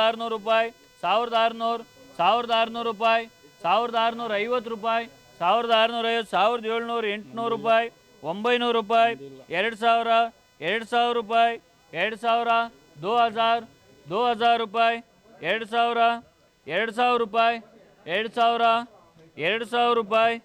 ಆರುನೂರು ರೂಪಾಯಿ, ಸಾವಿರದ ಆರುನೂರು ಸಾವಿರದ ಆರುನೂರು ರೂಪಾಯಿ, ಸಾವಿರದ ಆರುನೂರ ಐವತ್ತು ರೂಪಾಯಿ, ಸಾವಿರದ ಆರುನೂರ ಐವತ್ತು, ಸಾವಿರದ ಏಳ್ನೂರು, ಎಂಟುನೂರು ರೂಪಾಯಿ, ಒಂಬೈನೂರು ರೂಪಾಯಿ, ಎರಡು ಸಾವಿರ ಎರಡು ಸಾವಿರ ರೂಪಾಯಿ, ಎರಡು ಸಾವಿರ, ದೋ ಹಜಾರ್ ದೋ ಹಜಾರ್ ರೂಪಾಯಿ, ಎರಡು ಸಾವಿರ ಎರಡು ಸಾವಿರ ರೂಪಾಯಿ, ಎರಡು ಸಾವಿರ ಎರಡು ಸಾವಿರ ರೂಪಾಯಿ,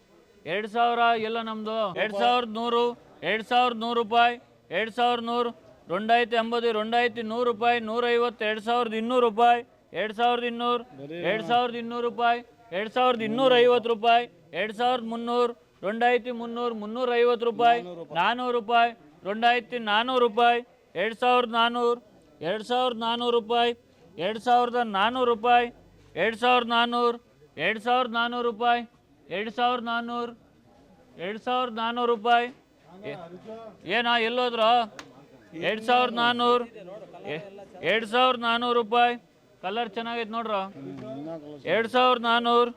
ಎರಡು ಸಾವಿರ ಎಲ್ಲ ನಮ್ಮದು ಎರಡು ಸಾವಿರದ ನೂರು, ಎರಡು ಸಾವಿರದ ನೂರು ರೂಪಾಯಿ, ಎರಡು ಸಾವಿರದ ನೂರು రెండాయిరతి ಎಂಬತ್ತು రెండాయిరతి ನೂರು ರೂಪಾಯಿ ನೂರೈವತ್ತು ಎರಡು ಸಾವಿರದ ಇನ್ನೂರು ರೂಪಾಯಿ ಎರಡು ಸಾವಿರದ ಇನ್ನೂರು ಎರಡು ಸಾವಿರದ ಇನ್ನೂರು ರೂಪಾಯಿ ಎರಡು ಸಾವಿರದ ಇನ್ನೂರೈವತ್ತು ರೂಪಾಯಿ ಎರಡು ಸಾವಿರದ ಮುನ್ನೂರು రెంಡಾಯಿರತಿ ಮುನ್ನೂರು ಮುನ್ನೂರೈವತ್ತು ರೂಪಾಯಿ ನಾನ್ನೂರು ರೂಪಾಯಿ రెంಡಾಯಿರತಿ ನಾನ್ನೂರು ರೂಪಾಯಿ ಎರಡು ಸಾವಿರದ ನಾನ್ನೂರು ಎರಡು ಸಾವಿರದ ನಾನ್ನೂರು ರೂಪಾಯಿ ಎರಡು ಸಾವಿರದ ನಾನ್ನೂರು ರೂಪಾಯಿ ಎರಡು ಸಾವಿರದ ನಾನ್ನೂರು ಎರಡು ಸಾವಿರದ ನಾನ್ನೂರು ರೂಪಾಯಿ ಎರಡು ಸಾವಿರದ ನಾನ್ನೂರು ಎರಡು ಸಾವಿರದ ನಾನ್ನೂರು ರೂಪಾಯಿ ಏನಾ ಎಲ್ಲೋದ್ರು ಎರಡು ಸಾವಿರದ ನಾನ್ನೂರು ಎರಡು ಸಾವಿರದ ನಾನ್ನೂರು ರೂಪಾಯಿ. ಕಲರ್ ಚೆನ್ನಾಗೈತೆ ನೋಡ್ರ. ಎರಡು ಸಾವಿರದ ನಾನ್ನೂರು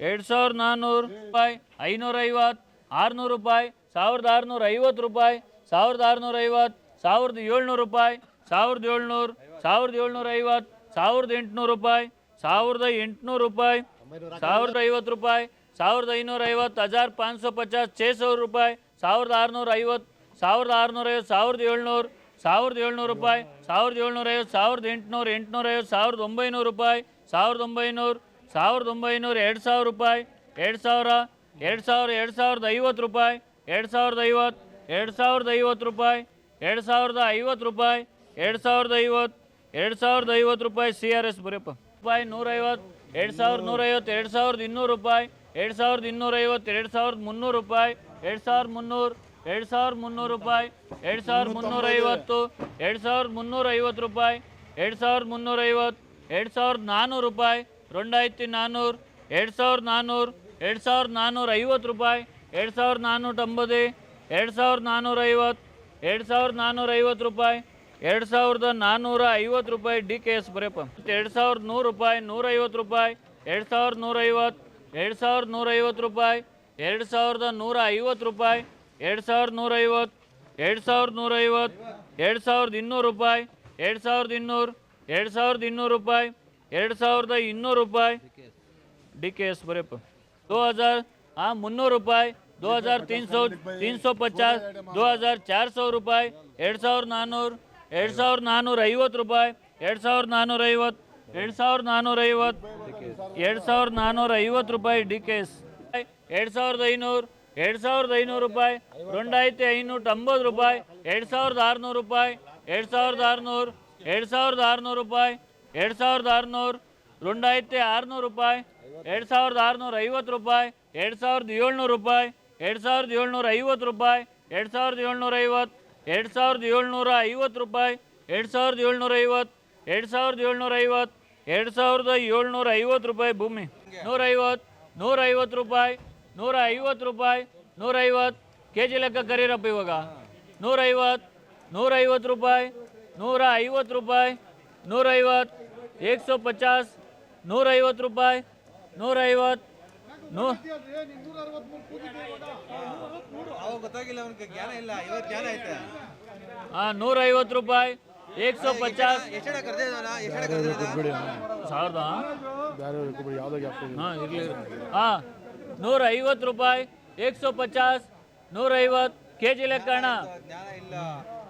ಎರಡು ಸಾವಿರದ ನಾನ್ನೂರು ರೂಪಾಯಿ. ಐನೂರ ಐವತ್ತು. ಆರುನೂರು ರೂಪಾಯಿ. ಸಾವಿರದ ಆರುನೂರ ಐವತ್ತು ರೂಪಾಯಿ. ಸಾವಿರದ ಆರುನೂರ ಐವತ್ತು. ಸಾವಿರದ ಏಳ್ನೂರು ರೂಪಾಯಿ. ಸಾವಿರದ ಏಳ್ನೂರು. ಸಾವಿರದ ಏಳ್ನೂರ ಐವತ್ತು. ಸಾವಿರದ ಎಂಟುನೂರು ರೂಪಾಯಿ. ಸಾವಿರದ ಎಂಟುನೂರು ರೂಪಾಯಿ. ಸಾವಿರದ ಐವತ್ತು ರೂಪಾಯಿ. ಸಾವಿರದ ಐನೂರ ಐವತ್ತು. ಹಜಾರ್ ಪಾಂಚ್ ಸೌ ಪಚಾಸ್. ಛೇ ಸಾವಿರ ರೂಪಾಯಿ. ಸಾವಿರದ ಆರುನೂರ ಐವತ್ತು. ಸಾವಿರದ ಆರುನೂರ ಐವತ್ತು ಸಾವಿರದ ಏಳ್ನೂರು ಸಾವಿರದ ಏಳ್ನೂರು ರೂಪಾಯಿ ಸಾವಿರದ ಏಳ್ನೂರ ಐವತ್ತು ಸಾವಿರದ ಎಂಟುನೂರು ಎಂಟುನೂರ ಐವತ್ತು ಸಾವಿರದ ಒಂಬೈನೂರು ರೂಪಾಯಿ ಸಾವಿರದ ಒಂಬೈನೂರು ಸಾವಿರದ ಒಂಬೈನೂರು ಎರಡು ಸಾವಿರ ರೂಪಾಯಿ ಎರಡು ಸಾವಿರ ಎರಡು ಸಾವಿರ ಎರಡು ಸಾವಿರದ ಐವತ್ತು ರೂಪಾಯಿ ಎರಡು ಸಾವಿರದ ಐವತ್ತು ಎರಡು ಸಾವಿರದ ಐವತ್ತು ರೂಪಾಯಿ ಎರಡು ಸಾವಿರದ ಐವತ್ತು ರೂಪಾಯಿ ಎರಡು ಸಾವಿರದ ಐವತ್ತು ಎರಡು ಸಾವಿರದ ಐವತ್ತು ರೂಪಾಯಿ ಸಿ ಆರ್ ಎಸ್ ಬರೀಪ್ಪ ರೂಪಾಯಿ ನೂರೈವತ್ತು ಎರಡು ಸಾವಿರದ ನೂರೈವತ್ತು ಎರಡು ಸಾವಿರದ ಇನ್ನೂರು ರೂಪಾಯಿ ಎರಡು ಸಾವಿರದ ಇನ್ನೂರೈವತ್ತು ಎರಡು ಸಾವಿರದ ಮುನ್ನೂರು ರೂಪಾಯಿ ಎರಡು ಸಾವಿರದ ಮುನ್ನೂರು ಎರಡು ಸಾವಿರದ ಮುನ್ನೂರು ರೂಪಾಯಿ ಎರಡು ಸಾವಿರದ ಮುನ್ನೂರ ಐವತ್ತು ಎರಡು ಸಾವಿರದ ಮುನ್ನೂರ ಐವತ್ತು ರೂಪಾಯಿ ಎರಡು ಸಾವಿರದ ಮುನ್ನೂರ ಐವತ್ತು ಎರಡು ಸಾವಿರದ ನಾನ್ನೂರು ರೂಪಾಯಿ ರೊಂಡಾಯ್ತಿ ನಾನ್ನೂರು ಎರಡು ಸಾವಿರದ ನಾನ್ನೂರು ಎರಡು ಸಾವಿರದ ನಾನ್ನೂರ ಐವತ್ತು ರೂಪಾಯಿ ಎರಡು ಸಾವಿರದ ನಾನ್ನೂರ ತೊಂಬತ್ತು ಎರಡು ಸಾವಿರದ ನಾನ್ನೂರ ಐವತ್ತು ಎರಡು ಸಾವಿರದ ನಾನ್ನೂರ ಐವತ್ತು ರೂಪಾಯಿ ಎರಡು ಸಾವಿರದ ನಾನ್ನೂರ ಐವತ್ತು ರೂಪಾಯಿ ಡಿ ಕೆ ಎಸ್ ಬರೆಯಪ್ಪ ಎರಡು ಸಾವಿರದ ನೂರು ರೂಪಾಯಿ ನೂರೈವತ್ತು ರೂಪಾಯಿ ಎರಡು ಸಾವಿರದ ನೂರೈವತ್ತು ಎರಡು ಸಾವಿರದ ನೂರೈವತ್ತು ರೂಪಾಯಿ ಎರಡು ಸಾವಿರದ ನೂರ ಐವತ್ತು ರೂಪಾಯಿ ಎರಡು ಸಾವಿರದ ನೂರೈವತ್ತು ಎರಡು ಸಾವಿರದ ನೂರೈವತ್ತು ಎರಡು ಸಾವಿರದ ಇನ್ನೂರು ರೂಪಾಯಿ ಎರಡು ಸಾವಿರದ ಇನ್ನೂರು ಎರಡು ಸಾವಿರದ ಇನ್ನೂರು ರೂಪಾಯಿ ಎರಡು ಸಾವಿರದ ಇನ್ನೂರು ರೂಪಾಯಿ डी के एस बड़े पर दो हज़ार हाँ मुन्नूर रुपये दो हज़ार तीन सौ तीन सौ पचास दो हज़ार चार सौ रुपये ಎರಡು ಸಾವಿರದ ನಾನ್ನೂರು ಎರಡು ಸಾವಿರದ ನಾನ್ನೂರ ಐವತ್ತು ರೂಪಾಯಿ ಎರಡು ಸಾವಿರದ ನಾನ್ನೂರ ಐವತ್ತು ಎರಡು ಸಾವಿರದ ನಾನ್ನೂರ ಐವತ್ತು ಎರಡು ಸಾವಿರದ ನಾನ್ನೂರ ಐವತ್ತು ರೂಪಾಯಿ ಡಿ ಕೆ ಎಸ್ ಎರಡು ಸಾವಿರದ ಐನೂರು ಎರಡು ಸಾವಿರದ ಐನೂರು ರೂಪಾಯಿ ರೆಂಡಾಯಿರತ್ತಿ ಐನೂರ ತೊಂಬತ್ತು ರೂಪಾಯಿ ಎರಡು ಸಾವಿರದ ಆರುನೂರು ರೂಪಾಯಿ ಎರಡು ಸಾವಿರದ ಆರುನೂರು ಎರಡು ಸಾವಿರದ ಆರುನೂರು ರೂಪಾಯಿ ಎರಡು ಸಾವಿರದ ಆರುನೂರು ರೆಂಡಾಯಿರತ್ತಿ ಆರುನೂರು ರೂಪಾಯಿ ಎರಡು ಸಾವಿರದ ಆರುನೂರ ಐವತ್ತು ರೂಪಾಯಿ ಎರಡು ಸಾವಿರದ ಏಳ್ನೂರು ರೂಪಾಯಿ ಎರಡು ಸಾವಿರದ ಏಳ್ನೂರ ಐವತ್ತು ರೂಪಾಯಿ ಎರಡು ಸಾವಿರದ ಏಳ್ನೂರ ಐವತ್ತು ಎರಡು ಸಾವಿರದ ಏಳ್ನೂರ ಐವತ್ತು ರೂಪಾಯಿ ಎರಡು ಸಾವಿರದ ಏಳ್ನೂರ ಐವತ್ತು ಎರಡು ಸಾವಿರದ ಏಳ್ನೂರ ಐವತ್ತು ಎರಡು ಸಾವಿರದ ಏಳ್ನೂರ ಐವತ್ತು ರೂಪಾಯಿ ಭೂಮಿ ನೂರೈವತ್ತು ನೂರೈವತ್ತು ರೂಪಾಯಿ ನೂರ ಐವತ್ತು ರೂಪಾಯಿ ನೂರೈವತ್ತು ಕೆ ಜಿ ಲೆಕ್ಕ ಕರೀರಪ್ಪ ಇವಾಗ. ನೂರೈವತ್ತು ನೂರೈವತ್ತು ರೂಪಾಯಿ ನೂರ ಐವತ್ತು ರೂಪಾಯಿ ನೂರೈವತ್ತು ಏಕ್ ಸೌ ಪಚಾಸ್ ನೂರೈವತ್ತು ರೂಪಾಯಿ ನೂರೈವತ್ತು ನೂ ಹಾಂ ನೂರೈವತ್ತು ರೂಪಾಯಿ ಏಕ್ ಸೌ ಪಚಾಸ್ ಸಾವಿರದ? ಹಾಂ ಇರಲಿ. ಹಾಂ ನೂರ ಐವತ್ತು ರೂಪಾಯಿ ಏಕ್ ಸೋ ಪಚಾಸ್ ನೂರೈವತ್ತು ಕೆ ಜಿ ಲೆಕ್ಕ ಅಣ್ಣ. ಜ್ಞಾನ ಇಲ್ಲ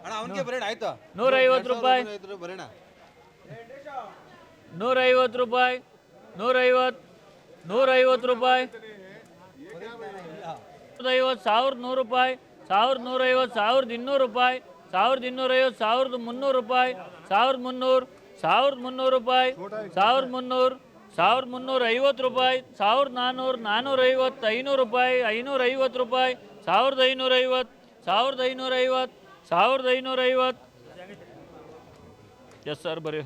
ಅಣ್ಣ ಅವನಿಗೆ ಬರೋಣ ಆಯ್ತು? ನೂರೈವತ್ತು ರೂಪಾಯಿ. ಬರೋಣ. ನೂರೈವತ್ತು ರೂಪಾಯಿ ನೂರೈವತ್ತು ನೂರೈವತ್ತು ರೂಪಾಯಿ. ಐವತ್ತು ಸಾವಿರದ ನೂರು ರೂಪಾಯಿ ಸಾವಿರದ ನೂರೈವತ್ತು ಸಾವಿರದ ಇನ್ನೂರು ರೂಪಾಯಿ ಸಾವಿರದ ಇನ್ನೂರೈವತ್ತು ಸಾವಿರದ ಮುನ್ನೂರು ರೂಪಾಯಿ ಸಾವಿರದ ಮುನ್ನೂರು ಸಾವಿರದ ಮುನ್ನೂರು ರೂಪಾಯಿ ಸಾವಿರದ ಮುನ್ನೂರು. ಸಾವಿರದ ಮುನ್ನೂರ ಐವತ್ತು ರೂಪಾಯಿ ಸಾವಿರದ ನಾನ್ನೂರು ನಾನ್ನೂರೈವತ್ತು ಐನೂರು ರೂಪಾಯಿ ಐನೂರ ಐವತ್ತು ರೂಪಾಯಿ ಸಾವಿರದ ಐನೂರ ಐವತ್ತು ಸಾವಿರದ ಐನೂರ ಐವತ್ತು ಸಾವಿರದ ಐನೂರ ಐವತ್ತು ಎಸ್ ಸರ್ ಬರೀ.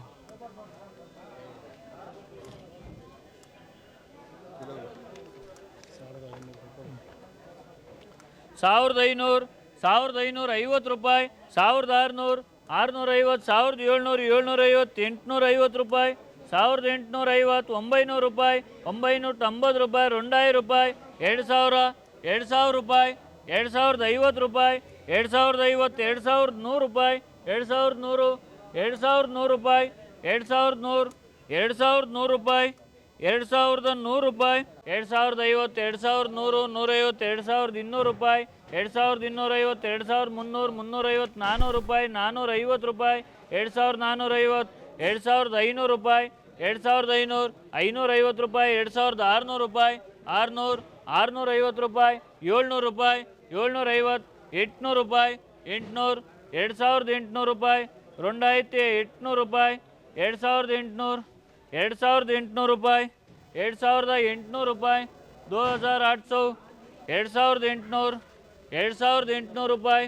ಸಾವಿರದ ಐನೂರು ಸಾವಿರದ ಐನೂರ ಐವತ್ತು ರೂಪಾಯಿ ಸಾವಿರದ ಆರುನೂರು ಆರುನೂರ ಐವತ್ತು ಸಾವಿರದ ಏಳ್ನೂರು ಐವತ್ತು ಎಂಟುನೂರ ಐವತ್ತು ರೂಪಾಯಿ. ಸಾವಿರದ ಎಂಟುನೂರ ಐವತ್ತು ಒಂಬೈನೂರು ರೂಪಾಯಿ ಒಂಬೈನೂರ ತೊಂಬತ್ತು ರೂಪಾಯಿ ರೊಂಡಾಯಿ ರೂಪಾಯಿ ಎರಡು ಸಾವಿರ ಎರಡು ಸಾವಿರ ರೂಪಾಯಿ ಎರಡು ಸಾವಿರದ ಐವತ್ತು ರೂಪಾಯಿ ಎರಡು ಸಾವಿರದ ಐವತ್ತು ಎರಡು ಸಾವಿರದ ನೂರು ರೂಪಾಯಿ ಎರಡು ಸಾವಿರದ ನೂರು ಎರಡು ಸಾವಿರದ ನೂರು ರೂಪಾಯಿ ಎರಡು ಸಾವಿರದ ನೂರು ಎರಡು ಸಾವಿರದ ನೂರು ರೂಪಾಯಿ ಎರಡು ಸಾವಿರದ ನೂರು ರೂಪಾಯಿ ಎರಡು ಸಾವಿರದ ಐವತ್ತು ಎರಡು ಸಾವಿರದ ನೂರು ನೂರೈವತ್ತು ಎರಡು ಸಾವಿರದ ಇನ್ನೂರು ರೂಪಾಯಿ ಎರಡು ಸಾವಿರದ ಇನ್ನೂರೈವತ್ತು ಎರಡು ಸಾವಿರದ ಮುನ್ನೂರು ಮುನ್ನೂರೈವತ್ತು ನಾನ್ನೂರು ರೂಪಾಯಿ ನಾನ್ನೂರ ಐವತ್ತು ರೂಪಾಯಿ ಎರಡು ಸಾವಿರದ ನಾನ್ನೂರೈವತ್ತು ಎರಡು ಸಾವಿರದ ಐನೂರು ರೂಪಾಯಿ ಎರಡು ಸಾವಿರದ ಐನೂರು ಐನೂರೈವತ್ತು ರೂಪಾಯಿ ಎರಡು ಸಾವಿರದ ಆರುನೂರು ರೂಪಾಯಿ ಆರುನೂರು ಆರುನೂರೈವತ್ತು ರೂಪಾಯಿ ಏಳ್ನೂರು ರೂಪಾಯಿ ಏಳ್ನೂರೈವತ್ತು ಎಂಟುನೂರು ರೂಪಾಯಿ ಎಂಟುನೂರು ಎರಡು ಸಾವಿರದ ಎಂಟುನೂರು ರೂಪಾಯಿ ರೊಂಡಾಯಿತಿ ಎಂಟುನೂರು ರೂಪಾಯಿ ಎರಡು ಸಾವಿರದ ಎಂಟುನೂರು ಎರಡು ಸಾವಿರದ ಎಂಟುನೂರು ರೂಪಾಯಿ ಎರಡು ಸಾವಿರದ ಎಂಟುನೂರು ರೂಪಾಯಿ ದೋ ಹಜಾರ್ ಆಟ್ ಸೌ ಎರಡು ಸಾವಿರದ ಎಂಟುನೂರು ಎರಡು ಸಾವಿರದ ಎಂಟುನೂರು ರೂಪಾಯಿ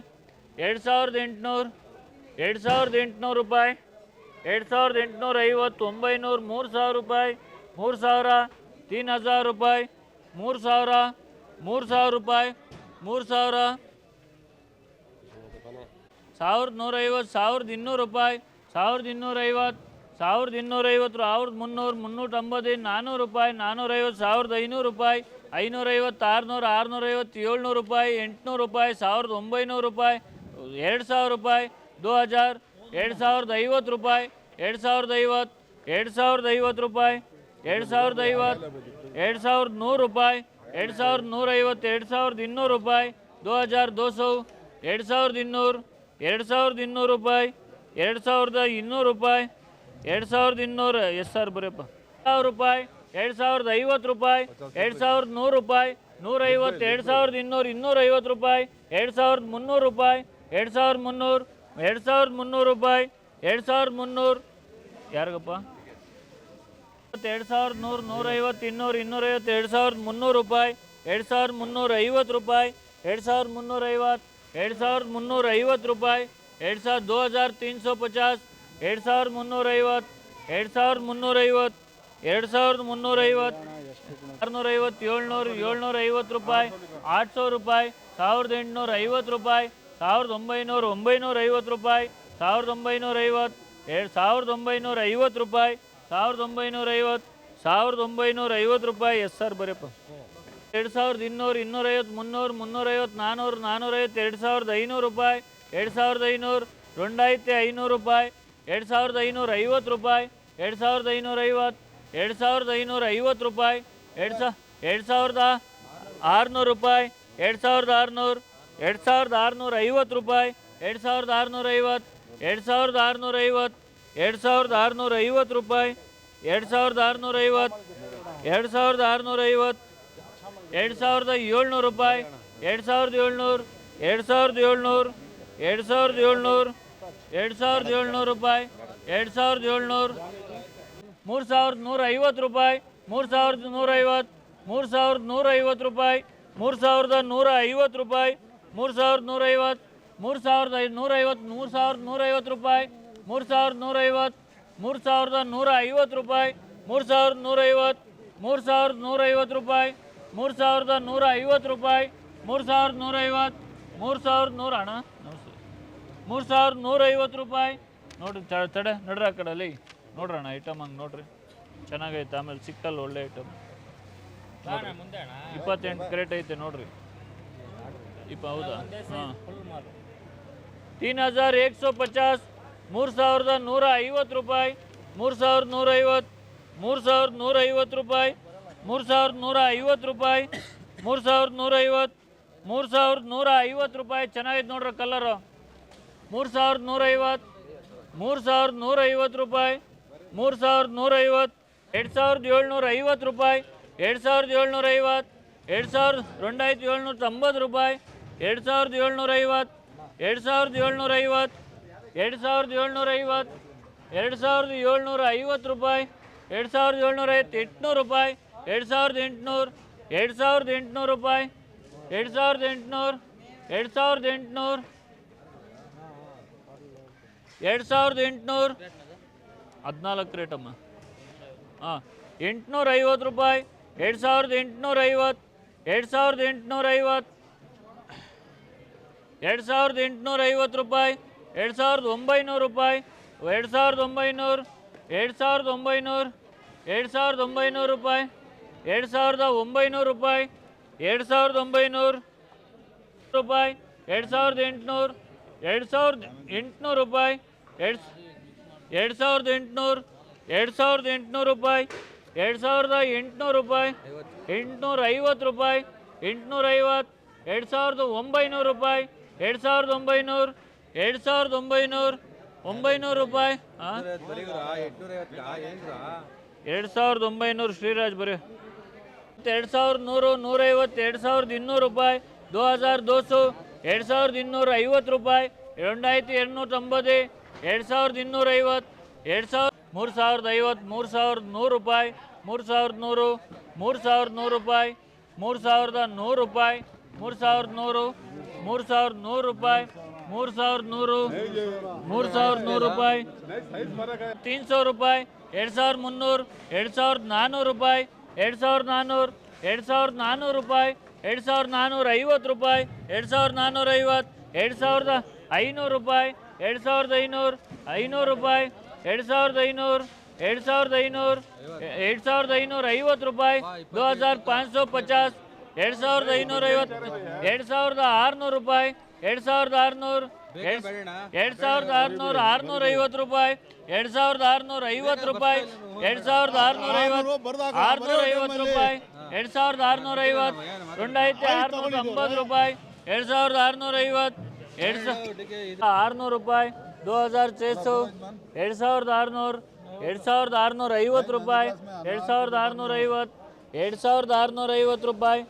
ಎರಡು ಸಾವಿರದ ಎಂಟುನೂರು ಎರಡು ಸಾವಿರದ ಎಂಟುನೂರು ರೂಪಾಯಿ ಎರಡು ಸಾವಿರದ ಎಂಟುನೂರ ಐವತ್ತು ಒಂಬೈನೂರು ಮೂರು ಸಾವಿರ ರೂಪಾಯಿ, ಮೂರು ಸಾವಿರ ತೀನ್ ಹಜಾರ್ ರೂಪಾಯಿ, ಮೂರು ಸಾವಿರ ಮೂರು ಸಾವಿರ ರೂಪಾಯಿ, ಮೂರು ಸಾವಿರ ಸಾವಿರದ ನೂರೈವತ್ತು, ಸಾವಿರದ ಇನ್ನೂರು ರೂಪಾಯಿ, ಸಾವಿರದ ಇನ್ನೂರೈವತ್ತು ಸಾವಿರದ ಇನ್ನೂರೈವತ್ತು, ಸಾವಿರದ ಮುನ್ನೂರು ತೊಂಬತ್ತೈದು ನಾನ್ನೂರು ರೂಪಾಯಿ ನಾನ್ನೂರೈವತ್ತು ಸಾವಿರದ ಐನೂರು ರೂಪಾಯಿ, ಐನೂರೈವತ್ತು, ಆರುನೂರು, ಆರುನೂರೈವತ್ತು, ಏಳ್ನೂರು ರೂಪಾಯಿ, ಎಂಟುನೂರು ರೂಪಾಯಿ, ಸಾವಿರದ ಒಂಬೈನೂರು ರೂಪಾಯಿ, ಎರಡು ಸಾವಿರ ರೂಪಾಯಿ ದೋ ಹಜಾರ್ ಎರಡು ಸಾವಿರದ ಐವತ್ತು ರೂಪಾಯಿ ಎರಡು ಸಾವಿರದ ಐವತ್ತು ಎರಡು ಸಾವಿರದ ಐವತ್ತು ರೂಪಾಯಿ ಎರಡು ಸಾವಿರದ ಐವತ್ತು ಎರಡು ಸಾವಿರದ ನೂರು ರೂಪಾಯಿ ಎರಡು ಸಾವಿರದ ನೂರೈವತ್ತು ಎರಡು ಸಾವಿರದ ಇನ್ನೂರು ರೂಪಾಯಿ ದೋ ಹಜಾರ್ ದೋ ಸೌ ಎರಡು ಸಾವಿರದ ಇನ್ನೂರು ಎರಡು ಸಾವಿರದ ಇನ್ನೂರು ರೂಪಾಯಿ ಎರಡು ಸಾವಿರದ ಇನ್ನೂರು ರೂಪಾಯಿ ಎರಡು ಸಾವಿರದ ಇನ್ನೂರು ಎಸ್ ಸರ್ ಬರೀಪ್ಪ ಸಾವಿರ ರೂಪಾಯಿ ಎರಡು ಸಾವಿರದ ಐವತ್ತು ರೂಪಾಯಿ ಎರಡು ಸಾವಿರದ ನೂರು ರೂಪಾಯಿ ನೂರೈವತ್ತು ಎರಡು ಸಾವಿರದ ಇನ್ನೂರು ಇನ್ನೂರೈವತ್ತು ರೂಪಾಯಿ ಎರಡು ಸಾವಿರದ ಮುನ್ನೂರು ರೂಪಾಯಿ ಎರಡು ಸಾವಿರದ ಮುನ್ನೂರು ಎರಡು ಸಾವಿರದ ಮುನ್ನೂರು ರೂಪಾಯಿ ಎರಡು ಸಾವಿರದ ಮುನ್ನೂರು ಯಾರಿಗಪ್ಪ ಎರಡು ಸಾವಿರದ ನೂರು ನೂರೈವತ್ತು ಇನ್ನೂರು ಇನ್ನೂರೈವತ್ತು ಎರಡು ಸಾವಿರದ ಮುನ್ನೂರು ರೂಪಾಯಿ ಎರಡು ಸಾವಿರದ ಮುನ್ನೂರ ಐವತ್ತು ರೂಪಾಯಿ ಎರಡು ಸಾವಿರದ ಮುನ್ನೂರ ಐವತ್ತು ಎರಡು ಸಾವಿರದ ಮುನ್ನೂರ ಐವತ್ತು ರೂಪಾಯಿ ಎರಡು ಸಾವಿರದ ದೋ ಹಜಾರ್ ತೀನ್ ಪಚಾಸ್ ಎರಡು ಸಾವಿರದ ಮುನ್ನೂರ ಐವತ್ತು ಎರಡು ಸಾವಿರದ ಮುನ್ನೂರ ಐವತ್ತು ಎರಡು ಸಾವಿರದ ಮುನ್ನೂರ ಐವತ್ತು ಆರುನೂರ ಐವತ್ತು ಏಳ್ನೂರು ಏಳ್ನೂರ ಐವತ್ತು ರೂಪಾಯಿ ಆರು ಸಾವಿರ ರೂಪಾಯಿ ಸಾವಿರದ ಎಂಟುನೂರ ಐವತ್ತು ರೂಪಾಯಿ ಸಾವಿರದ ಒಂಬೈನೂರ ಒಂಬೈನೂರ ಐವತ್ತು ರೂಪಾಯಿ, ಸಾವಿರದ ಒಂಬೈನೂರ ಐವತ್ತು ಎರಡು ಸಾವಿರದ ಒಂಬೈನೂರ ಐವತ್ತು ರೂಪಾಯಿ, ಸಾವಿರದ ಒಂಬೈನೂರ ಐವತ್ತು ಸಾವಿರದ ಒಂಬೈನೂರ ಐವತ್ತು ರೂಪಾಯಿ. ಎಸ್ ಸರ್ ಬರೀಪ್ಪ ಎರಡು ಸಾವಿರದ ಇನ್ನೂರು, ಇನ್ನೂರೈವತ್ತು, ಮುನ್ನೂರು, ಮುನ್ನೂರೈವತ್ತು ನಾನ್ನೂರು ನಾನ್ನೂರೈವತ್ತು ಎರಡು ಸಾವಿರದ ಐನೂರು ರೂಪಾಯಿ, ಎರಡು ಸಾವಿರದ ಐನೂರು ರೊಂಡಾಯಿರತಿ ಐನೂರು ರೂಪಾಯಿ, ಎರಡು ಸಾವಿರದ ಐನೂರ ಐವತ್ತು ರೂಪಾಯಿ, ಎರಡು ಸಾವಿರದ ಐನೂರ ಐವತ್ತು, ಎರಡು ಸಾವಿರದ ಐನೂರ ಐವತ್ತು ರೂಪಾಯಿ, ಎರಡು ಸಾ ಎರಡು ಸಾವಿರದ ಆರುನೂರು ರೂಪಾಯಿ, ಎರಡು ಸಾವಿರದ ಆರುನೂರು ಎರಡು ಸಾವಿರದ ಆರುನೂರ ಐವತ್ತು ರೂಪಾಯಿ ಎರಡು ಸಾವಿರದ ಆರುನೂರ ಐವತ್ತು ಎರಡು ಸಾವಿರದ ಆರುನೂರ ಐವತ್ತು ಎರಡು ಸಾವಿರದ ಆರುನೂರ ಐವತ್ತು ರೂಪಾಯಿ ಎರಡು ಸಾವಿರದ ಆರುನೂರ ಐವತ್ತು ಎರಡು ಸಾವಿರದ ಆರುನೂರ ಐವತ್ತು ಎರಡು ಸಾವಿರದ ಏಳ್ನೂರು ರೂಪಾಯಿ ಎರಡು ಸಾವಿರದ ಏಳ್ನೂರು ಎರಡು ಸಾವಿರದ ಏಳ್ನೂರು ಎರಡು ಸಾವಿರದ ಏಳ್ನೂರು ಎರಡು ಸಾವಿರದ ಏಳ್ನೂರು ರೂಪಾಯಿ ಎರಡು ಸಾವಿರದ ಏಳ್ನೂರು ಮೂರು ಸಾವಿರದ ನೂರ ಐವತ್ತು ರೂಪಾಯಿ ಮೂರು ಸಾವಿರದ ನೂರ ಐವತ್ತು ಮೂರು ಸಾವಿರದ ನೂರ ಐವತ್ತು ರೂಪಾಯಿ ಮೂರು ಸಾವಿರದ ನೂರ ಐವತ್ತು ರೂಪಾಯಿ ಮೂರು ಸಾವಿರದ ನೂರೈವತ್ತು ಮೂರು ಸಾವಿರದ ಐದು ನೂರ ಐವತ್ತು ಮೂರು ಸಾವಿರದ ನೂರೈವತ್ತು ರೂಪಾಯಿ ಮೂರು ಸಾವಿರದ ನೂರೈವತ್ತು ಮೂರು ಸಾವಿರದ ನೂರ ಐವತ್ತು ರೂಪಾಯಿ ಮೂರು ಸಾವಿರದ ನೂರೈವತ್ತು ಮೂರು ಸಾವಿರದ ನೂರೈವತ್ತು ರೂಪಾಯಿ ಮೂರು ಸಾವಿರದ ನೂರ ಐವತ್ತು ರೂಪಾಯಿ ಮೂರು ಸಾವಿರದ ನೂರೈವತ್ತು ಮೂರು ಸಾವಿರದ ನೂರ ಅಣ್ಣ ನಮಸ್ತೆ ಮೂರು ಸಾವಿರದ ನೂರೈವತ್ತು ರೂಪಾಯಿ ನೋಡ್ರಿ ತಡೆ ನಡ್ರಿ ಆ ಕಡೆ ಅಲ್ಲಿ ನೋಡ್ರಣ್ಣ ಐಟಮ್ ಹಂಗೆ ನೋಡ್ರಿ ಚೆನ್ನಾಗೈತೆ ಆಮೇಲೆ ಸಿಕ್ಕಲ್ಲ ಒಳ್ಳೆ ಐಟಮ್ ಇಪ್ಪತ್ತೆಂಟು ಕ್ರೇಟ್ ಐತೆ ನೋಡ್ರಿ ಇಪ್ಪ ಹೌದಾ? ಹಾಂ. ತೀನ್ ಹಜಾರ್ ಏಕ್ ಸौ ಪಚಾಸ್ ಮೂರು ಸಾವಿರದ ನೂರ ಐವತ್ತು ರೂಪಾಯಿ ಮೂರು ಸಾವಿರದ ನೂರ ಐವತ್ತು ಮೂರು ಸಾವಿರದ ನೂರ ಐವತ್ತು ರೂಪಾಯಿ ಮೂರು ಸಾವಿರದ ನೂರ ಐವತ್ತು ರೂಪಾಯಿ ಮೂರು ಸಾವಿರದ ನೂರ ಐವತ್ತು ಮೂರು ಸಾವಿರದ ನೂರ ಐವತ್ತು ರೂಪಾಯಿ. ಚೆನ್ನಾಗಿದೆ ನೋಡ್ರಿ ಕಲರು ಮೂರು ಸಾವಿರದ ನೂರ ಐವತ್ತು ಮೂರು ಸಾವಿರದ ನೂರ ಐವತ್ತು ರೂಪಾಯಿ ಮೂರು ಸಾವಿರದ ನೂರ ಐವತ್ತು ಎರಡು ಸಾವಿರದ ಏಳ್ನೂರ ಐವತ್ತು ರೂಪಾಯಿ ಎರಡು ಸಾವಿರದ ಏಳ್ನೂರ ಐವತ್ತು ಎರಡು ಸಾವಿರದ రెంಡಾಯ್ತು ಏಳ್ನೂರ ತೊಂಬತ್ತು ರೂಪಾಯಿ. ಎರಡು ಸಾವಿರದ ಏಳ್ನೂರ ಐವತ್ತು ಎರಡು ಸಾವಿರದ ಏಳ್ನೂರ ಐವತ್ತು ಎರಡು ಸಾವಿರದ ಏಳ್ನೂರ ಐವತ್ತು ಎರಡು ಸಾವಿರದ ಏಳ್ನೂರ ಐವತ್ತು ರೂಪಾಯಿ ಎರಡು ಸಾವಿರದ ಏಳ್ನೂರ ಐವತ್ತು ಎಂಟುನೂರು ರೂಪಾಯಿ ಎರಡು ಸಾವಿರದ ಎಂಟುನೂರು ಎರಡು ಸಾವಿರದ ಎಂಟುನೂರು ರೂಪಾಯಿ ಎರಡು ಸಾವಿರದ ಎಂಟುನೂರು ಎರಡು ಸಾವಿರದ ಎಂಟುನೂರು ಎರಡು ಸಾವಿರದ ಎಂಟುನೂರು ಹದಿನಾಲ್ಕು ರೇಟಮ್ಮ ಹಾಂ ಎಂಟುನೂರ ಐವತ್ತು ರೂಪಾಯಿ ಎರಡು ಸಾವಿರದ ಎಂಟುನೂರ ಐವತ್ತು ಎರಡು ಸಾವಿರದ ಎಂಟುನೂರ ಐವತ್ತು ಎರಡು ಸಾವಿರದ ಎಂಟುನೂರ ಐವತ್ತು ರೂಪಾಯಿ ಎರಡು ಸಾವಿರದ ಒಂಬೈನೂರು ರೂಪಾಯಿ ಎರಡು ಸಾವಿರದ ಒಂಬೈನೂರು ಎರಡು ಸಾವಿರದ ಒಂಬೈನೂರು ಎರಡು ಸಾವಿರದ ಒಂಬೈನೂರು ರೂಪಾಯಿ ಎರಡು ಸಾವಿರದ ಒಂಬೈನೂರು ರೂಪಾಯಿ ಎರಡು ಸಾವಿರದ ಒಂಬೈನೂರು ರೂಪಾಯಿ ಎರಡು ಸಾವಿರದ ಎಂಟುನೂರು ಎರಡು ಸಾವಿರದ ಎಂಟುನೂರು ರೂಪಾಯಿ ಎರಡು ಎರಡು ಸಾವಿರದ ಎಂಟುನೂರು ಎರಡು ಸಾವಿರದ ಎಂಟುನೂರು ರೂಪಾಯಿ ಎರಡು ಸಾವಿರದ ಎಂಟುನೂರು ರೂಪಾಯಿ ಎಂಟುನೂರ ಐವತ್ತು ರೂಪಾಯಿ ಎಂಟುನೂರ ಐವತ್ತು ಎರಡು ಸಾವಿರದ ಒಂಬೈನೂರು ರೂಪಾಯಿ ಎರಡು ಸಾವಿರದ ಒಂಬೈನೂರು, ಎರಡು ಸಾವಿರದ ಒಂಬೈನೂರು ಒಂಬೈನೂರು ರೂಪಾಯಿ ಹಾಂ ಎರಡು ಸಾವಿರದ ಒಂಬೈನೂರು ಶ್ರೀರಾಜ್ ಬರೀ ಎರಡು ಸಾವಿರದ ನೂರು, ನೂರೈವತ್ತು, ಎರಡು ಸಾವಿರದ ಇನ್ನೂರು ರೂಪಾಯಿ ದೋ ಹಜಾರ್ ದೋಸು, ಎರಡು ಸಾವಿರದ ಇನ್ನೂರ ಐವತ್ತು ರೂಪಾಯಿ ಎರಡಾಯಿರത്തി ಎರಡುನೂರ ತೊಂಬತ್ತು, ಎರಡು ಸಾವಿರದ ಇನ್ನೂರ ಐವತ್ತು, ಎರಡು ಸಾವಿರ, ಮೂರು ಸಾವಿರದ ಐವತ್ತು, ಮೂರು ಸಾವಿರದ ನೂರು ರೂಪಾಯಿ, ಮೂರು ಸಾವಿರದ ನೂರು, ಮೂರು ಸಾವಿರದ ನೂರು ರೂಪಾಯಿ, ಮೂರು ಸಾವಿರದ ನೂರು ರೂಪಾಯಿ, ಮೂರು ಸಾವಿರದ ನೂರು ಮೂರು ಸಾವಿರದ ನೂರು ರೂಪಾಯಿ ಮೂರು ಸಾವಿರದ ನೂರು ಮೂರು ಸಾವಿರದ ನೂರು ರೂಪಾಯಿ ತೀನ್ ಸಾವಿರ ರೂಪಾಯಿ ಎರಡು ಸಾವಿರದ ಮುನ್ನೂರು ಎರಡು ಸಾವಿರದ ನಾನ್ನೂರು ರೂಪಾಯಿ ಎರಡು ಸಾವಿರದ ನಾನ್ನೂರು ಎರಡು ಸಾವಿರದ ನಾನ್ನೂರು ರೂಪಾಯಿ ಎರಡು ಸಾವಿರದ ನಾನ್ನೂರ ಐವತ್ತು ರೂಪಾಯಿ ಎರಡು ಸಾವಿರದ ನಾನ್ನೂರ ಐವತ್ತು ಎರಡು ಸಾವಿರದ ಐನೂರು ರೂಪಾಯಿ ಎರಡು ಸಾವಿರದ ಐನೂರು ಐನೂರು ರೂಪಾಯಿ ಎರಡು ಸಾವಿರದ ಐನೂರು ಎರಡು ಸಾವಿರದ ಐನೂರು ಎರಡು ಸಾವಿರದ ಐನೂರ ಐವತ್ತು ರೂಪಾಯಿ ದೋ ಹಜಾರ್ ಪಾಂಚ್ ಸೌ ಪಚಾಸ್ ಎರಡು ಸಾವಿರದ ಐನೂರ ಐವತ್ತು ಎರಡು ಸಾವಿರದ ಆರುನೂರು ರೂಪಾಯಿ ಎರಡು ಸಾವಿರದ ಆರುನೂರು ಎರಡು ಸಾವಿರದ ಆರ್ನೂರ ಆರ್ನೂರ ಐವತ್ತು ರೂಪಾಯಿ ಎರಡು ಸಾವಿರದ ಆರ್ನೂರ ಐವತ್ತು ರೂಪಾಯಿ ಎರಡು ಸಾವಿರದ ಆರ್ನೂರ ಐವತ್ತು ಆರ್ನೂರ ಐವತ್ತು ರೂಪಾಯಿ ಎರಡು ಸಾವಿರದ ಆರ್ನೂರ ಐವತ್ತು రెంಡಾಯಿರತ್ತಿ ಆರ್ನೂರ ಎಂಬತ್ತು ರೂಪಾಯಿ ಎರಡು ಸಾವಿರದ ಆರ್ನೂರ ಐವತ್ತು ಎರಡು ಸಾವಿರದ ಆರ್ನೂರು ರೂಪಾಯಿ ದೋ ಹಜಾರ್ ಚೇಸು ಎರಡ್ ಸಾವಿರದ ಆರ್ನೂರು ಎರಡು ಸಾವಿರದ ಆರ್ನೂರ ಐವತ್ತು ರೂಪಾಯಿ ಎರಡು ಸಾವಿರದ ಆರ್ನೂರ ಐವತ್ತು ಎರಡ್ ಸಾವಿರದ ಆರುನೂರ ಐವತ್ತು ರೂಪಾಯಿ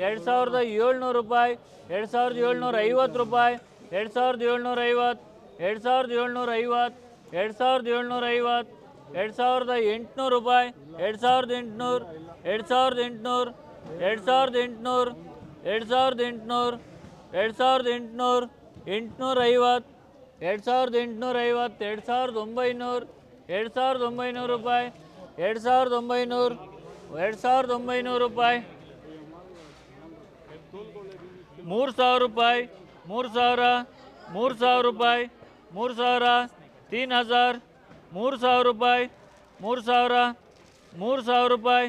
ಎರಡು ಸಾವಿರದ ಏಳ್ನೂರು ರೂಪಾಯಿ ಎರಡು ಸಾವಿರದ ಏಳ್ನೂರ ಐವತ್ತು ರೂಪಾಯಿ ಎರಡು ಸಾವಿರದ ಏಳ್ನೂರ ಐವತ್ತು ಎರಡು ಸಾವಿರದ ಏಳ್ನೂರ ಐವತ್ತು ಎರಡು ಸಾವಿರದ ಏಳ್ನೂರ ಐವತ್ತು ಎರಡು ಸಾವಿರದ ಎಂಟುನೂರು ರೂಪಾಯಿ ಎರಡು ಸಾವಿರದ ಎಂಟುನೂರು ಎರಡು ಸಾವಿರದ ಎಂಟುನೂರು ಎರಡು ಸಾವಿರದ ಎಂಟುನೂರು ಎರಡು ಸಾವಿರದ ಎಂಟುನೂರು ಎರಡು ಸಾವಿರದ ಎಂಟುನೂರು ಎಂಟುನೂರ ಐವತ್ತು ಎರಡು ಸಾವಿರದ ಎಂಟುನೂರ ಐವತ್ತು ಎರಡು ಸಾವಿರದ ಒಂಬೈನೂರು ಎರಡು ಸಾವಿರದ ಒಂಬೈನೂರು ರೂಪಾಯಿ ಎರಡು ಸಾವಿರದ ಒಂಬೈನೂರು ಎರಡು ಸಾವಿರದ ಒಂಬೈನೂರು ರೂಪಾಯಿ. ಮೂರು ಸಾವಿರ ರೂಪಾಯಿ, ಮೂರು ಸಾವಿರ ಮೂರು ಸಾವಿರ ರೂಪಾಯಿ, ಮೂರು ಸಾವಿರ, ತೀನ್ ಹಜಾರ್, ಮೂರು ಸಾವಿರ ರೂಪಾಯಿ, ಮೂರು ಸಾವಿರ ಮೂರು ಸಾವಿರ ರೂಪಾಯಿ,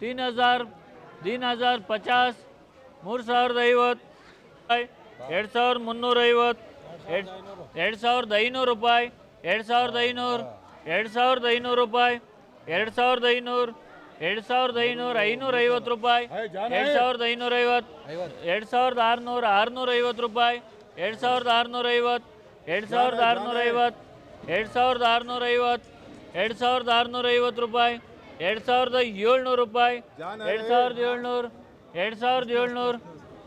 ತೀನ್ ಹಜಾರ್ ತೀನ್ ಹಜಾರ್ ಪಚಾಸ್, ಮೂರು ಸಾವಿರದ ಐವತ್ತು ರೂಪಾಯಿ, ಎರಡು ಸಾವಿರದ ಮುನ್ನೂರೈವತ್ತು ಎರಡು ಎರಡು ಸಾವಿರದ ಐನೂರು ರೂಪಾಯಿ, ಎರಡು ಸಾವಿರದ ಐನೂರು, ಎರಡು ಸಾವಿರದ ಐನೂರು ರೂಪಾಯಿ, ಎರಡು ಸಾವಿರದ ಐನೂರು ಎರಡು ಸಾವಿರದ ಐನೂರು ಐನೂರ ಐವತ್ತು ರೂಪಾಯಿ ಎರಡು ಸಾವಿರದ ಐನೂರ ಐವತ್ತು ಎರಡು ಸಾವಿರದ ಆರುನೂರ ಆರುನೂರ ಐವತ್ತು ರೂಪಾಯಿ ಎರಡು ಸಾವಿರದ ಆರುನೂರ ಐವತ್ತು ಎರಡು ಸಾವಿರದ ಆರುನೂರ ಐವತ್ತು ಎರಡು ಸಾವಿರದ ಆರುನೂರ ಐವತ್ತು ಎರಡು ಸಾವಿರದ ಆರುನೂರ ಐವತ್ತು ರೂಪಾಯಿ ಎರಡು ಸಾವಿರದ ಏಳ್ನೂರು ರೂಪಾಯಿ ಎರಡು ಸಾವಿರದ ಏಳ್ನೂರು ಎರಡು ಸಾವಿರದ ಏಳ್ನೂರು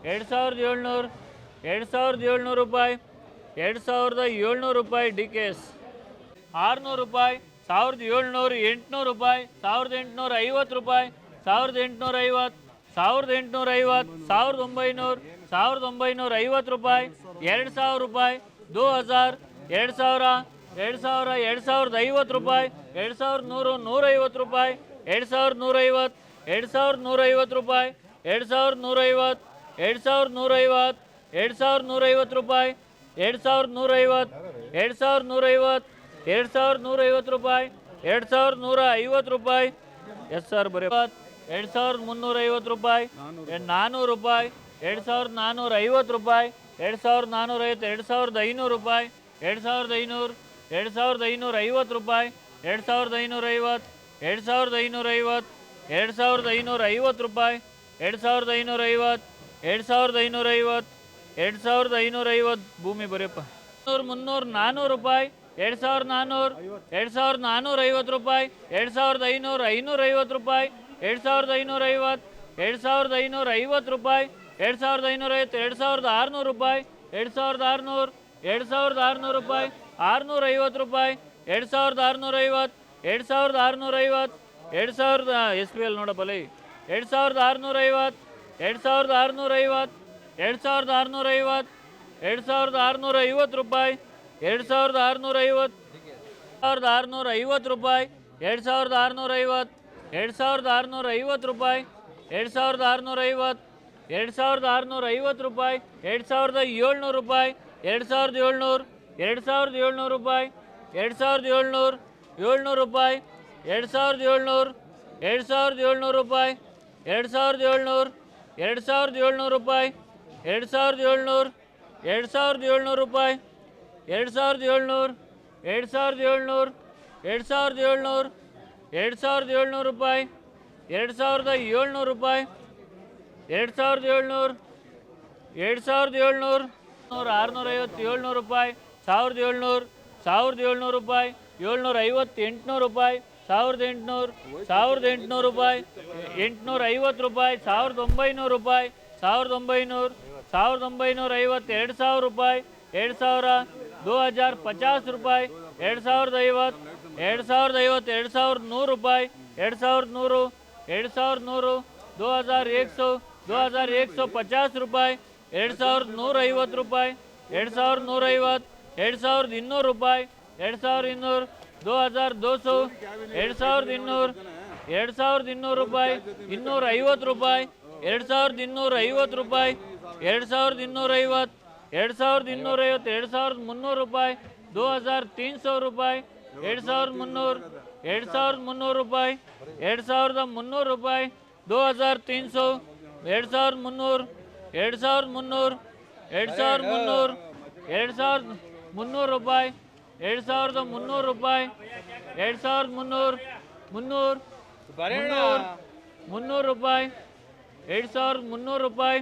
ಎರಡು ಸಾವಿರದ ಏಳ್ನೂರು ಎರಡು ಸಾವಿರದ ಏಳ್ನೂರು ರೂಪಾಯಿ ಎರಡು ಸಾವಿರದ ಏಳ್ನೂರು ರೂಪಾಯಿ ಡಿ ಕೆ ಎಸ್ ಆರುನೂರು ರೂಪಾಯಿ ಸಾವಿರದ ಏಳ್ನೂರು ಎಂಟುನೂರು ರೂಪಾಯಿ, ಸಾವಿರದ ಎಂಟುನೂರ ಐವತ್ತು ರೂಪಾಯಿ, ಸಾವಿರದ ಎಂಟುನೂರ ಐವತ್ತು, ಸಾವಿರದ ಎಂಟುನೂರ ಐವತ್ತು, ಸಾವಿರದ ಒಂಬೈನೂರು, ಸಾವಿರದ ಒಂಬೈನೂರ ಐವತ್ತು ರೂಪಾಯಿ, ಎರಡು ಸಾವಿರ ರೂಪಾಯಿ, ದೋ ಹಜಾರ್, ಎರಡು ಸಾವಿರ ಎರಡು ಸಾವಿರ, ಎರಡು ಸಾವಿರದ ಐವತ್ತು ರೂಪಾಯಿ, ಎರಡು ಸಾವಿರದ ನೂರು ನೂರೈವತ್ತು ರೂಪಾಯಿ, ಎರಡು ಸಾವಿರದ ನೂರೈವತ್ತು ಎರಡು ಸಾವಿರದ ನೂರೈವತ್ತು ರೂಪಾಯಿ, ಎರಡು ಸಾವಿರದ ನೂರೈವತ್ತು ಎರಡು ಸಾವಿರದ ನೂರೈವತ್ತು ಎರಡು ಸಾವಿರದ ನೂರೈವತ್ತು ರೂಪಾಯಿ, ಎರಡು ಸಾವಿರದ ನೂರೈವತ್ತು ಎರಡು ಸಾವಿರದ ನೂರೈವತ್ತು ಎರಡು ಸಾವಿರದ ನೂರೈವತ್ತು ರೂಪಾಯಿ ಎರಡು ಸಾವಿರದ ನೂರ ಐವತ್ತು ರೂಪಾಯಿ ಎಸ್ ಸರ್ ಬರೀ ಎರಡು ಸಾವಿರದ ಮುನ್ನೂರ ಐವತ್ತು ರೂಪಾಯಿ ನಾನ್ನೂರು ರೂಪಾಯಿ ಎರಡು ಸಾವಿರದ ನಾನ್ನೂರ ಐವತ್ತು ರೂಪಾಯಿ ಎರಡು ಸಾವಿರದ ನಾನ್ನೂರ ಐವತ್ತು ಎರಡು ಸಾವಿರದ ಐನೂರು ರೂಪಾಯಿ ಎರಡು ಸಾವಿರದ ಐನೂರು ಎರಡು ಸಾವಿರದ ಐನೂರ ಐವತ್ತು ರೂಪಾಯಿ ಎರಡು ಸಾವಿರದ ಐನೂರ ಐವತ್ತು ಎರಡು ಸಾವಿರದ ಐನೂರ ಐವತ್ತು ಎರಡು ಸಾವಿರದ ಐನೂರ ಐವತ್ತು ರೂಪಾಯಿ ಎರಡು ಸಾವಿರದ ಐನೂರ ಐವತ್ತು ಎರಡು ಸಾವಿರದ ಐನೂರ ಐವತ್ತು ಎರಡು ಸಾವಿರದ ಐನೂರ ಐವತ್ತು ಭೂಮಿ ಬರೀಪ್ಪ ಮುನ್ನೂರು ಮುನ್ನೂರು ನಾನ್ನೂರು ರೂಪಾಯಿ ಎರಡು ಸಾವಿರದ ನಾನ್ನೂರು ಎರಡು ಸಾವಿರದ ನಾನ್ನೂರ ಐವತ್ತು ರೂಪಾಯಿ ಎರಡು ಸಾವಿರದ ಐನೂರು ಐನೂರ ಐವತ್ತು ರೂಪಾಯಿ ಎರಡು ಸಾವಿರದ ಐನೂರ ಐವತ್ತು ಎರಡು ಸಾವಿರದ ಐನೂರ ಐವತ್ತು ರೂಪಾಯಿ ಎರಡು ಸಾವಿರದ ಐನೂರ ಐವತ್ತು ಎರಡು ಸಾವಿರದ ಆರುನೂರು ರೂಪಾಯಿ ಎರಡು ಸಾವಿರದ ಆರುನೂರು ಎರಡು ಸಾವಿರದ ಆರುನೂರು ರೂಪಾಯಿ ಆರುನೂರ ಐವತ್ತು ರೂಪಾಯಿ ಎರಡು ಸಾವಿರದ ಆರುನೂರ ಐವತ್ತು ಎರಡು ಸಾವಿರದ ಆರುನೂರ ಐವತ್ತು ಎರಡು ಸಾವಿರದ ಎಸ್ ಪಿ ಎಲ್ ನೋಡಪ್ಪಲ್ಲಿ ಎರಡು ಸಾವಿರದ ಆರುನೂರ ಐವತ್ತು ಎರಡು ಸಾವಿರದ ಆರುನೂರ ಐವತ್ತು ಎರಡು ಸಾವಿರದ ಆರುನೂರ ಐವತ್ತು ಎರಡು ಸಾವಿರದ ಆರುನೂರ ಐವತ್ತು ರೂಪಾಯಿ ಎರಡು ಸಾವಿರದ ಆರುನೂರ ಐವತ್ತು ಸಾವಿರದ ಆರುನೂರ ಐವತ್ತು ರೂಪಾಯಿ ಎರಡು ಸಾವಿರದ ಆರುನೂರ ಐವತ್ತು ಎರಡು ಸಾವಿರದ ಆರುನೂರ ಐವತ್ತು ರೂಪಾಯಿ ಎರಡು ಸಾವಿರದ ಆರುನೂರ ಐವತ್ತು ಎರಡು ಸಾವಿರದ ಆರುನೂರ ಐವತ್ತು ರೂಪಾಯಿ ಎರಡು ಸಾವಿರದ ಏಳ್ನೂರು ರೂಪಾಯಿ ಎರಡು ಸಾವಿರದ ಏಳ್ನೂರು ಎರಡು ಸಾವಿರದ ಏಳ್ನೂರು ರೂಪಾಯಿ ಎರಡು ಸಾವಿರದ ಏಳ್ನೂರು ಏಳ್ನೂರು ರೂಪಾಯಿ ಎರಡು ಸಾವಿರದ ಏಳ್ನೂರು ಎರಡು ಸಾವಿರದ ಏಳ್ನೂರು ರೂಪಾಯಿ ಎರಡು ಸಾವಿರದ ಏಳ್ನೂರು ಎರಡು ಸಾವಿರದ ಏಳ್ನೂರು ರೂಪಾಯಿ ಎರಡು ಸಾವಿರದ ಏಳ್ನೂರು ಎರಡು ಸಾವಿರದ ಏಳ್ನೂರು ರೂಪಾಯಿ ಎರಡು ಸಾವಿರದ ಏಳ್ನೂರು, ಎರಡು ಸಾವಿರದ ಏಳ್ನೂರು, ಎರಡು ಸಾವಿರದ ಏಳ್ನೂರು, ಎರಡು ಸಾವಿರದ ಏಳ್ನೂರು ರೂಪಾಯಿ, ಎರಡು ಸಾವಿರದ ಏಳ್ನೂರು ರೂಪಾಯಿ, ಎರಡು ಸಾವಿರದ ಏಳ್ನೂರು, ಎರಡು ಸಾವಿರದ ಏಳ್ನೂರು ನೂರ ಆರುನೂರ ಐವತ್ತು ಏಳ್ನೂರು ರೂಪಾಯಿ, ಸಾವಿರದ ಏಳ್ನೂರು ಸಾವಿರದ ಏಳ್ನೂರು ರೂಪಾಯಿ ಏಳ್ನೂರ ಐವತ್ತು ಎಂಟುನೂರು ರೂಪಾಯಿ, ಸಾವಿರದ ಎಂಟುನೂರು ಸಾವಿರದ ಎಂಟುನೂರು ರೂಪಾಯಿ ಎಂಟುನೂರ ಐವತ್ತು ರೂಪಾಯಿ, ಸಾವಿರದ ಒಂಬೈನೂರು ರೂಪಾಯಿ, ಸಾವಿರದ ಒಂಬೈನೂರು, ಸಾವಿರದ ಒಂಬೈನೂರ ಐವತ್ತು ಎರಡು ಸಾವಿರ ರೂಪಾಯಿ, ಎರಡು ಸಾವಿರ ದೋ ಹಜಾರ್ ಪಚಾಸ್ ರೂಪಾಯಿ ಎರಡು ಸಾವಿರದ ಐವತ್ತು ಎರಡು ಸಾವಿರದ ಐವತ್ತು ಎರಡು ಸಾವಿರದ ನೂರು ರೂಪಾಯಿ ಎರಡು ಸಾವಿರದ ನೂರು ಎರಡು ಸಾವಿರದ ನೂರು ದೋ ಹಜಾರ್ ಏಕ್ ಸೌ ದೋ ಹಜಾರ್ ಏಕ್ ಪಚಾಸ್ ರೂಪಾಯಿ ಎರಡು ಸಾವಿರದ ನೂರೈವತ್ತು ರೂಪಾಯಿ ಎರಡು ಸಾವಿರದ ನೂರೈವತ್ತು ಎರಡು ಸಾವಿರದ ಇನ್ನೂರು ರೂಪಾಯಿ ಎರಡು ಸಾವಿರದ ಇನ್ನೂರು ದೋ ಹಜಾರ್ ದೋ ಎರಡು ಸಾವಿರದ ಇನ್ನೂರು ಎರಡು ಸಾವಿರದ ಇನ್ನೂರು ರೂಪಾಯಿ ಇನ್ನೂರ ಐವತ್ತು ರೂಪಾಯಿ ಎರಡು ಸಾವಿರದ ಇನ್ನೂರ ಐವತ್ತು ರೂಪಾಯಿ ಎರಡು ಸಾವಿರದ ಇನ್ನೂರೈವತ್ತು ಎರಡು ಸಾವಿರದ ಇನ್ನೂರೈವತ್ತು ಎರಡು ಸಾವಿರದ ಮುನ್ನೂರು ರೂಪಾಯಿ ದೋ ಹಜಾರ್ ತೀನ್ ಸೌ ರೂಪಾಯಿ ಎರಡು ಸಾವಿರದ ಮುನ್ನೂರು ಎರಡು ಸಾವಿರದ ಮುನ್ನೂರು ರೂಪಾಯಿ ಎರಡು ಸಾವಿರದ ಮುನ್ನೂರು ರೂಪಾಯಿ ದೋ ಹಜಾರ್ ತೀನ್ ಸೌ ಎರಡು ಸಾವಿರದ ಮುನ್ನೂರು ಎರಡು ಸಾವಿರದ ಮುನ್ನೂರು ಎರಡು ಸಾವಿರದ ಮುನ್ನೂರು ಎರಡು ಸಾವಿರದ ಮುನ್ನೂರು ರೂಪಾಯಿ ಎರಡು ಸಾವಿರದ ಮುನ್ನೂರು ರೂಪಾಯಿ ಎರಡು ಸಾವಿರದ ಮುನ್ನೂರು ಮುನ್ನೂರು ಮುನ್ನೂರು ರೂಪಾಯಿ ಎರಡು ಸಾವಿರದ ಮುನ್ನೂರು ರೂಪಾಯಿ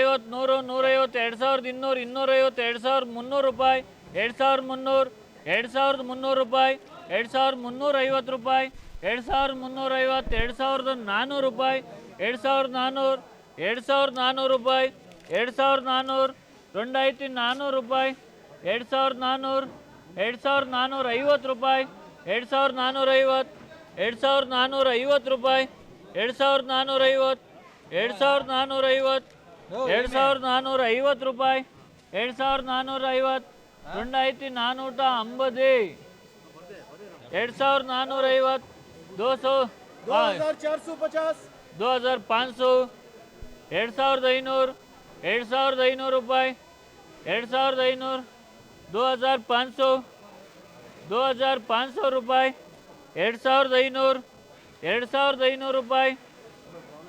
ಐವತ್ತು ನೂರು ನೂರೈವತ್ತು ಎರಡು ಸಾವಿರದ ಇನ್ನೂರು ಇನ್ನೂರೈವತ್ತು ಎರಡು ಸಾವಿರದ ಮುನ್ನೂರು ರೂಪಾಯಿ ಎರಡು ಸಾವಿರದ ಮುನ್ನೂರು ಎರಡು ಸಾವಿರದ ಮುನ್ನೂರು ರೂಪಾಯಿ ಎರಡು ಸಾವಿರದ ಮುನ್ನೂರ ಐವತ್ತು ರೂಪಾಯಿ ಎರಡು ಸಾವಿರದ ಮುನ್ನೂರ ಐವತ್ತು ಎರಡು ಸಾವಿರದ ನಾನ್ನೂರು ರೂಪಾಯಿ ಎರಡು ಸಾವಿರದ ನಾನ್ನೂರು ಎರಡು ಸಾವಿರದ ನಾನ್ನೂರು ರೂಪಾಯಿ ಎರಡು ಸಾವಿರದ ನಾನ್ನೂರು రెండైತಿ ನಾನ್ನೂರು ರೂಪಾಯಿ ಎರಡು ಸಾವಿರದ ನಾನ್ನೂರು ಎರಡು ಸಾವಿರದ ನಾನ್ನೂರ ಐವತ್ತು ರೂಪಾಯಿ ಎರಡು ಸಾವಿರದ ನಾನ್ನೂರ ಐವತ್ತು ಎರಡು ಸಾವಿರದ ನಾನ್ನೂರ ಐವತ್ತು ರೂಪಾಯಿ ಎರಡು ಸಾವಿರದ ನಾನ್ನೂರ ಐವತ್ತು ಎರಡು ಸಾವಿರದ ನಾನ್ನೂರ ಐವತ್ತು ಎರಡು ಸಾವಿರದ ನಾನ್ನೂರ ಐವತ್ತು ರೂಪಾಯಿ ಎರಡು ಸಾವಿರದ ನಾನ್ನೂರ ಐವತ್ತು ದುಂಡಾಯ್ತಿ ನಾನ್ನೂರ ಅಂಬದಿ ಎರಡು ಸಾವಿರದ ನಾನ್ನೂರ ಐವತ್ತು ದೋಸೂ ಪಚಾಸ್. ದೋ ಹಜಾರ್ ಪಾಂಚು ಎರಡು ಸಾವಿರದ ಐನೂರು ಎರಡು ಸಾವಿರದ ಐನೂರು ರೂಪಾಯಿ ಎರಡು ಸಾವಿರದ ಐನೂರು ದೋ ಹಜಾರ್ ಪಾಂಚು ದೋ ಹಜಾರ್ ಪಾಂಚು ರೂಪಾಯಿ ಎರಡು ಸಾವಿರದ ಐನೂರು ಎರಡು ಸಾವಿರದ ಐನೂರು ರೂಪಾಯಿ